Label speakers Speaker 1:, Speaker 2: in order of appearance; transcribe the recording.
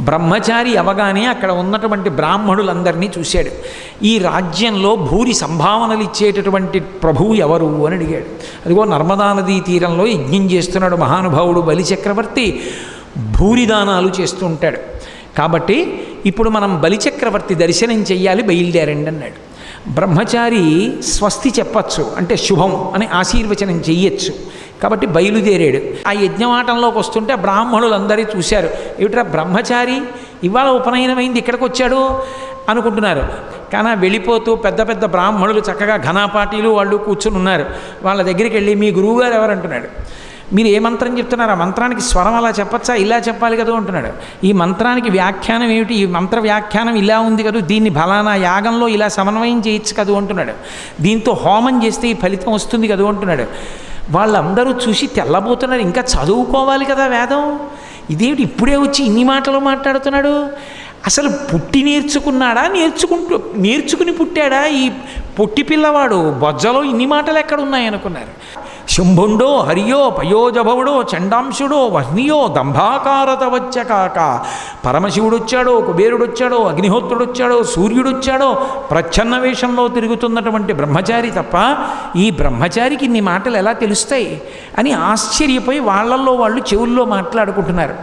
Speaker 1: బ్రహ్మచారి అవగానే అక్కడ ఉన్నటువంటి బ్రాహ్మణులందరినీ చూశాడు. ఈ రాజ్యంలో భూరి సంభావనలు ఇచ్చేటటువంటి ప్రభువు ఎవరు అని అడిగాడు. అదిగో నర్మదా నదీ తీరంలో యజ్ఞం చేస్తున్నాడు మహానుభావుడు బలిచక్రవర్తి భూరిదానాలు చేస్తుంటాడు కాబట్టి ఇప్పుడు మనం బలిచక్రవర్తి దర్శనం చెయ్యాలి బయలుదేరండి అన్నాడు. బ్రహ్మచారి స్వస్తి చెప్పచ్చు అంటే శుభం అని ఆశీర్వచనం చెయ్యొచ్చు. కాబట్టి బయలుదేరాడు. ఆ యజ్ఞమాటంలోకి వస్తుంటే బ్రాహ్మణులందరూ చూశారు. ఏమిట్రా బ్రహ్మచారి? ఇవాళ ఉపనయనమైంది ఇక్కడికి వచ్చాడు అనుకుంటున్నారు. కానీ వెళ్ళిపోతూ పెద్ద పెద్ద బ్రాహ్మణులు చక్కగా ఘనాపాటీలు వాళ్ళు కూర్చుని ఉన్నారు. వాళ్ళ దగ్గరికి వెళ్ళి మీ గురువుగారు ఎవరంటున్నాడు? మీరు ఏ మంత్రం చెప్తున్నారు? ఆ మంత్రానికి స్వరం అలా చెప్పచ్చా? ఇలా చెప్పాలి కదా అంటున్నాడు. ఈ మంత్రానికి వ్యాఖ్యానం ఏమిటి? ఈ మంత్ర వ్యాఖ్యానం ఇలా ఉంది కదా దీన్ని ఫలానా యాగంలో ఇలా సమన్వయం చేయొచ్చు కదా అంటున్నాడు. దీంతో హోమం చేస్తే ఈ ఫలితం వస్తుంది కదా అంటున్నాడు. వాళ్ళందరూ చూసి తెల్లబోతున్నారు. ఇంకా చదువుకోవాలి కదా వేదం. ఇదేమిటి? ఇప్పుడే వచ్చి ఇన్ని మాటలు మాట్లాడుతున్నాడు? అసలు పుట్టి నేర్చుకున్నాడా? నేర్చుకుంటూ నేర్చుకుని పుట్టాడా? ఈ పొట్టి పిల్లవాడు బొజ్జలో ఇన్ని మాటలు ఎక్కడ ఉన్నాయి అనుకున్నారు? శంభుండో హరియో పయోజభవుడో చండాంశుడో వహ్నియో దంభాకారత వచ్చకాక పరమశివుడొచ్చాడో కుబేరుడొచ్చాడో అగ్నిహోత్రుడొచ్చాడో సూర్యుడొచ్చాడో ప్రచ్ఛన్న వేషంలో తిరుగుతున్నటువంటి బ్రహ్మచారి తప్ప ఈ బ్రహ్మచారికి ఇన్ని మాటలు ఎలా తెలుస్తాయి అని ఆశ్చర్యపోయి వాళ్ళల్లో వాళ్ళు చెవుల్లో మాట్లాడుకుంటున్నారు.